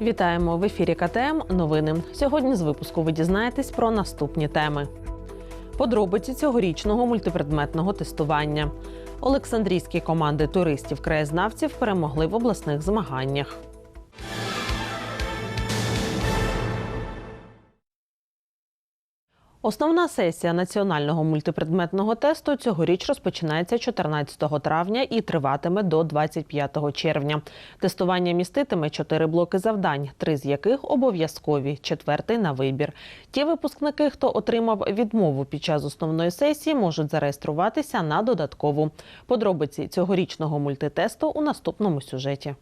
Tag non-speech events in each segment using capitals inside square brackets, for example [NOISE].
Вітаємо в ефірі КТМ. Новини. Сьогодні з випуску ви дізнаєтесь про наступні теми. Подробиці цьогорічного мультипредметного тестування. Олександрійські команди туристів-краєзнавців перемогли в обласних змаганнях. Основна сесія національного мультипредметного тесту цьогоріч розпочинається 14 травня і триватиме до 25 червня. Тестування міститиме чотири блоки завдань, три з яких обов'язкові, четвертий на вибір. Ті випускники, хто отримав відмову під час основної сесії, можуть зареєструватися на додаткову. Подробиці цьогорічного мультитесту у наступному сюжеті.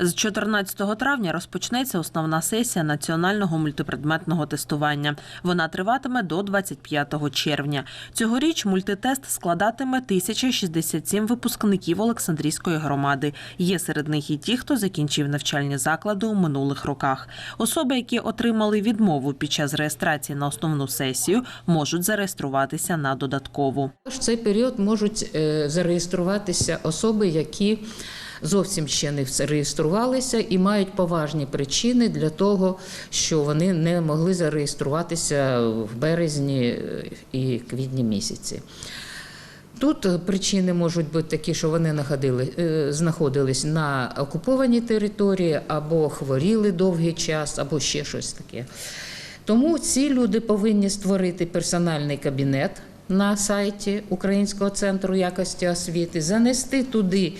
З 14 травня розпочнеться основна сесія національного мультипредметного тестування. Вона триватиме до 25 червня. Цьогоріч мультитест складатиме 1067 випускників Олександрійської громади. Є серед них і ті, хто закінчив навчальні заклади у минулих роках. Особи, які отримали відмову під час реєстрації на основну сесію, можуть зареєструватися на додаткову. В цей період можуть е, зареєструватися особи, які зовсім ще не зареєструвалися і мають поважні причини для того, що вони не могли зареєструватися в березні е, і квітні місяці. Тут причини можуть бути такі, що вони находили, е, знаходились на окупованій території або хворіли довгий час, або ще щось таке. Тому ці люди повинні створити персональний кабінет на сайті Українського центру якості освіти, занести туди,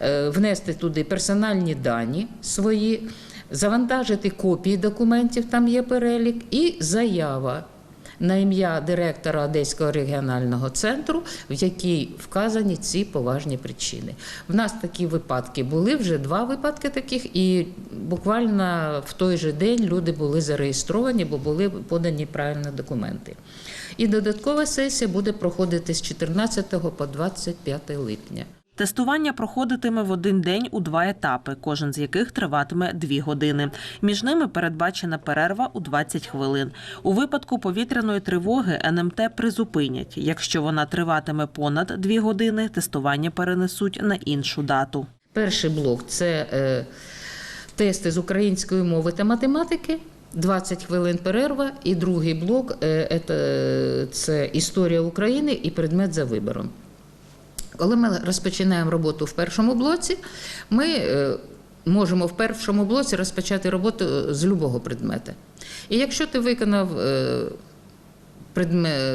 е, внести туди персональні дані свої, завантажити копії документів, там є перелік, і заява на ім'я директора Одеського регіонального центру, в якій вказані ці поважні причини. В нас такі випадки були вже два випадки таких, і буквально в той же день люди були зареєстровані, бо були подані правильні документи. І додаткова сесія буде проходити з 14 по 25 липня. Тестування проходитиме в один день у два етапи, кожен з яких триватиме дві години. Між ними передбачена перерва у 20 хвилин. У випадку повітряної тривоги НМТ призупинять. Якщо вона триватиме понад дві години, тестування перенесуть на іншу дату. Перший блок це е, тести з української мови та математики. 20 хвилин перерва, і другий блок е, це, це історія України і предмет за вибором. Коли ми розпочинаємо роботу в першому блоці, ми е, можемо в першому блоці розпочати роботу з любого предмета. І якщо ти виконав е,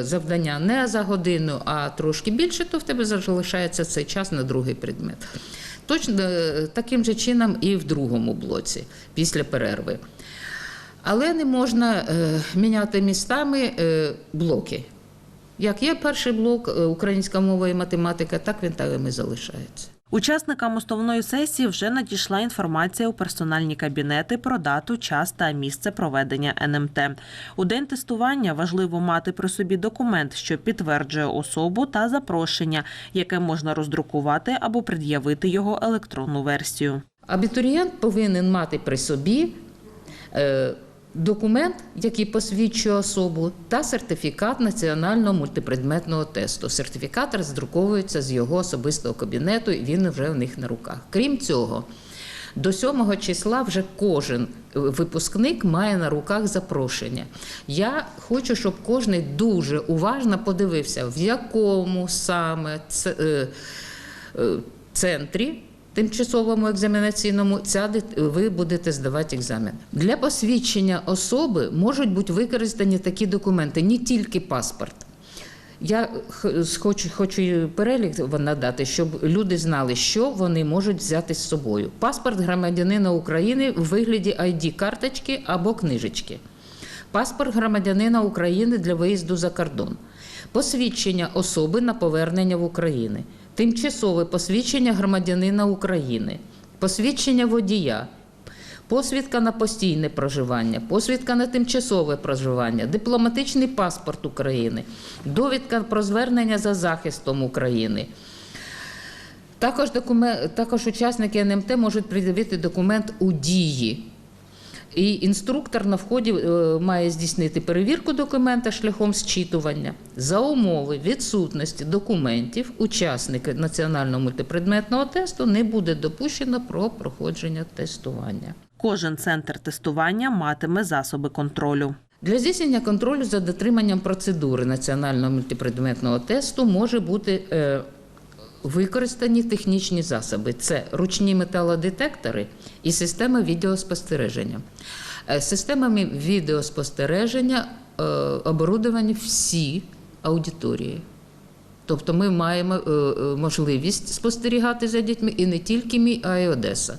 завдання не за годину, а трошки більше, то в тебе залишається цей час на другий предмет. Точно е, таким же чином і в другому блоці після перерви. Але не можна е, міняти містами е, блоки. Як є перший блок е, українська мова і математика, так він там і залишається. Учасникам основної сесії вже надійшла інформація у персональні кабінети про дату, час та місце проведення НМТ. У день тестування важливо мати при собі документ, що підтверджує особу та запрошення, яке можна роздрукувати або пред'явити його електронну версію. Абітурієнт повинен мати при собі е, документ, який посвідчує особу, та сертифікат національного мультипредметного тесту. Сертифікат роздруковується з його особистого кабінету, і він вже в них на руках. Крім цього, до 7 числа вже кожен випускник має на руках запрошення. Я хочу, щоб кожен дуже уважно подивився, в якому саме е, е, центрі тимчасовому екзаменаційному ця ви будете здавати екзамен. Для посвідчення особи можуть бути використані такі документи, не тільки паспорт. Я хочу, хочу перелік надати, щоб люди знали, що вони можуть взяти з собою. Паспорт громадянина України у вигляді ID-карточки або книжечки. Паспорт громадянина України для виїзду за кордон. Посвідчення особи на повернення в Україну. Тимчасове посвідчення громадянина України. Посвідчення водія. Посвідка на постійне проживання, посвідка на тимчасове проживання, дипломатичний паспорт України, довідка про звернення за захистом України. Також, документ, також учасники НМТ можуть пред'явити документ у дії. І інструктор на вході е, має здійснити перевірку документа шляхом зчитування. За умови відсутності документів учасника національного мультипредметного тесту не буде допущено про проходження тестування. Кожен центр тестування матиме засоби контролю. Для здійснення контролю за дотриманням процедури національного мультипредметного тесту може бути е, використані технічні засоби: це ручні металодетектори і система відеоспостереження. Е, Системами відеоспостереження е, оборудовані всі аудиторії. Тобто ми маємо е, можливість спостерігати за дітьми і не тільки мій, а й Одеса.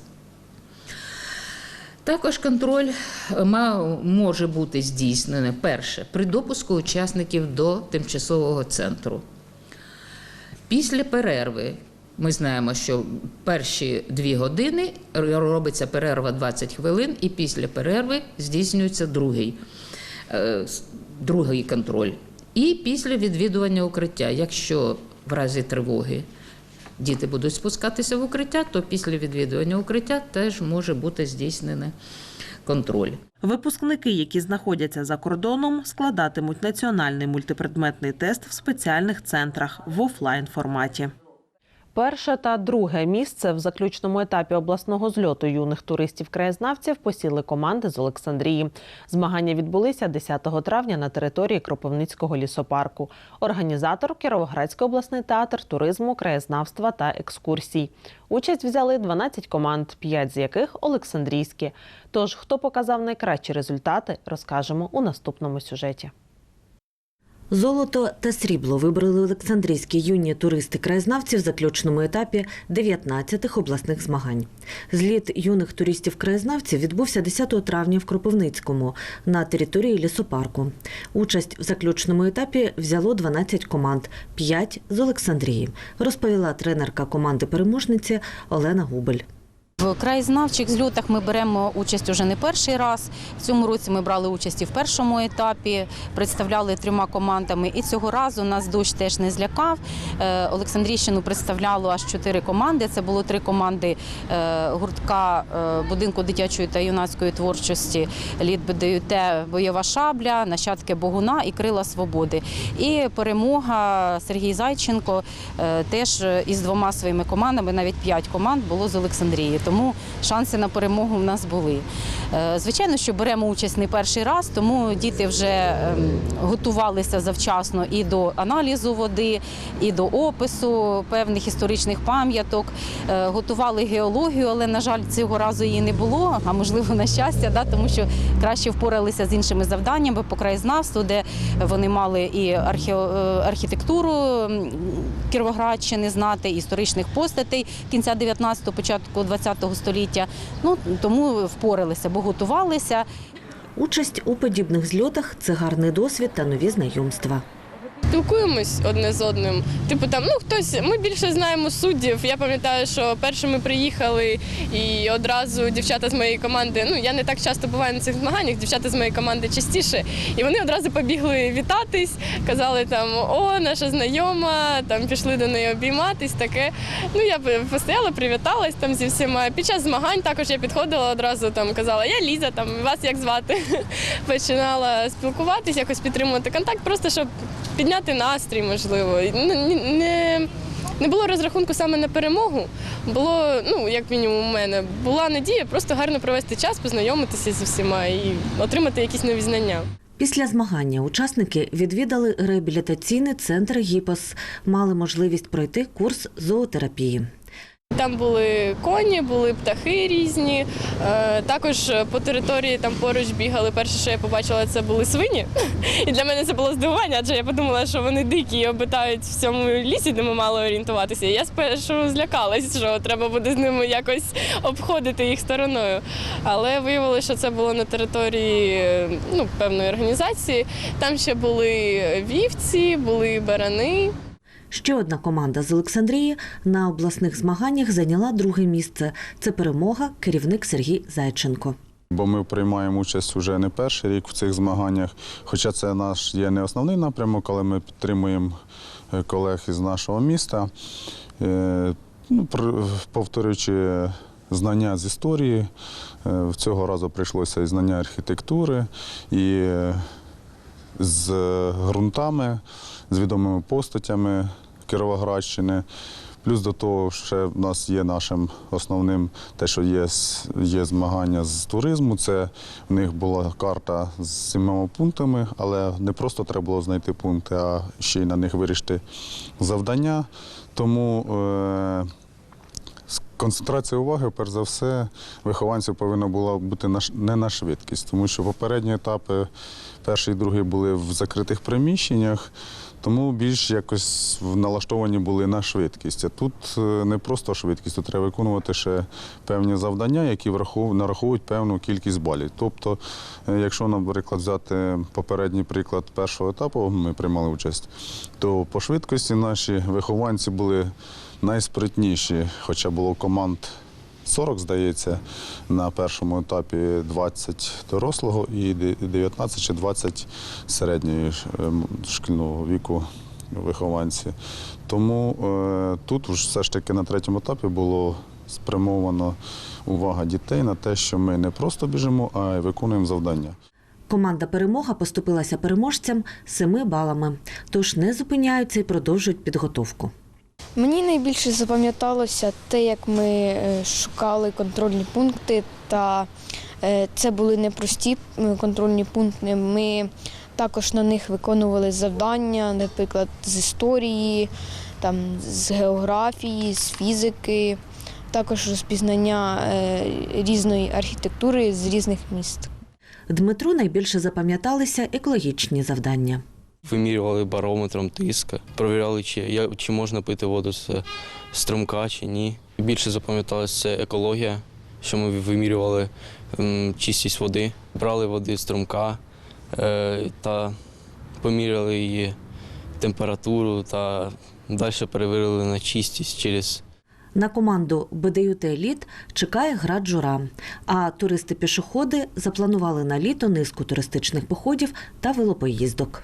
Також контроль може бути здійснений перше при допуску учасників до тимчасового центру. Після перерви ми знаємо, що перші дві години робиться перерва 20 хвилин, і після перерви здійснюється другий, е, другий контроль. І після відвідування укриття, якщо в разі тривоги діти будуть спускатися в укриття, то після відвідування укриття теж може бути здійснений контроль. Випускники, які знаходяться за кордоном, складатимуть національний мультипредметний тест в спеціальних центрах в офлайн форматі. Перше та друге місце в заключному етапі обласного зльоту юних туристів-краєзнавців посіли команди з Олександрії. Змагання відбулися 10 травня на території Кропивницького лісопарку. Організатор Кіровоградський обласний театр туризму, краєзнавства та екскурсій. Участь взяли 12 команд, 5 з яких Олександрійські. Тож, хто показав найкращі результати, розкажемо у наступному сюжеті. Золото та срібло вибрали Олександрійські юні туристи-краєзнавці в заключному етапі 19-х обласних змагань. Зліт юних туристів-краєзнавців відбувся 10 травня в Кропивницькому на території лісопарку. Участь в заключному етапі взяло 12 команд, 5 з Олександрії, розповіла тренерка команди переможниці Олена Губель. В краєзнавчих зльотах ми беремо участь уже не перший раз. В цьому році ми брали участь і в першому етапі, представляли трьома командами. І цього разу нас дощ теж не злякав. Е, Олександрійщину представляло аж чотири команди. Це було три команди е, гуртка е, будинку дитячої та юнацької творчості Лід БДЮТ Бойова шабля, нащадки Богуна і Крила Свободи. І перемога Сергій Зайченко теж із двома своїми командами, навіть п'ять команд було з Олександрії. Тому шанси на перемогу в нас були. Е, Звичайно, що беремо участь не перший раз, тому діти вже ем, готувалися завчасно і до аналізу води, і до опису певних історичних пам'яток. Е, Готували геологію, але, на жаль, цього разу її не було, а можливо, на щастя, да, тому що краще впоралися з іншими завданнями по краєзнавству, де вони мали і е, архітектуру Кіровоградщини знати, історичних постатей кінця 19-го, початку 20-го століття. Ну тому впоралися, бо готувалися. Участь у подібних зльотах це гарний досвід та нові знайомства. Спілкуємось одне з одним. Типу там, ну хтось, ми більше знаємо суддів. Я пам'ятаю, що першими приїхали і одразу дівчата з моєї команди. Ну я не так часто буваю на цих змаганнях, дівчата з моєї команди частіше. І вони одразу побігли вітатись, казали там о, наша знайома, там пішли до неї обійматись. Таке. Ну я постояла, привіталась там зі всіма. Під час змагань також я підходила одразу там казала, я Ліза, там вас як звати. [LAUGHS] Починала спілкуватись, якось підтримувати контакт, просто щоб підняти настрій, можливо. Ну, Не, не було розрахунку саме на перемогу. Було, ну, як мінімум, у мене була надія просто гарно провести час, познайомитися зі всіма і отримати якісь нові знання. Після змагання учасники відвідали реабілітаційний центр ГІПОС, мали можливість пройти курс зоотерапії. Там були коні, були птахи різні. Е, також по території там поруч бігали. Перше, що я побачила, це були свині. [LAUGHS] І для мене це було здивування, адже я подумала, що вони дикі і обитають в цьому лісі, де ми мали орієнтуватися. Я спершу злякалась, що треба буде з ними якось обходити їх стороною. Але виявилося, що це було на території ну, певної організації. Там ще були вівці, були барани. Ще одна команда з Олександрії на обласних змаганнях зайняла друге місце. Це перемога керівник Сергій Зайченко. Бо ми приймаємо участь вже не перший рік в цих змаганнях. Хоча це наш є не основний напрямок, але ми підтримуємо е, колег із нашого міста. Е, Ну, повторюючи знання з історії, е, цього разу прийшлося і знання архітектури, і з ґрунтами, з відомими постатями Кіровоградщини. Плюс до того, ще в нас є нашим основним те, що є, є змагання з туризму. Це в них була карта з сімома пунктами, але не просто треба було знайти пункти, а ще й на них вирішити завдання. Тому е, концентрація уваги, перш за все, вихованців повинна була бути не на швидкість, тому що попередні етапи, перший і другий були в закритих приміщеннях, тому більш якось налаштовані були на швидкість. А тут е, не просто швидкість, тут треба виконувати ще певні завдання, які нараховують певну кількість балів. Тобто, е, якщо, наприклад, взяти попередній приклад першого етапу, ми приймали участь, то по швидкості наші вихованці були найспритніші, хоча було команд 40, здається, на першому етапі 20 дорослого і 19 чи 20 середньої ем, шкільного віку вихованці. Тому е, тут все ж таки на третьому етапі було спрямовано увага дітей на те, що ми не просто біжимо, а й виконуємо завдання. Команда перемога поступилася переможцям семи балами, тож не зупиняються і продовжують підготовку. Мені найбільше запам'яталося те, як ми е, шукали контрольні пункти, та е, це були непрості е, контрольні пункти. Ми також на них виконували завдання, наприклад, з історії, там, з географії, з фізики, також розпізнання різної архітектури з різних міст. Дмитру найбільше запам'яталися екологічні завдання. Вимірювали барометром тиск, перевіряли, чи, чи можна пити воду з струмка чи ні. Більше запам'яталось це екологія, що ми вимірювали м, чистість води, брали води з струмка е, та поміряли її температуру та далі перевірили на чистість через На команду БДЮТ «Еліт» чекає гра джура. А туристи-пішоходи запланували на літо низку туристичних походів та велопоїздок.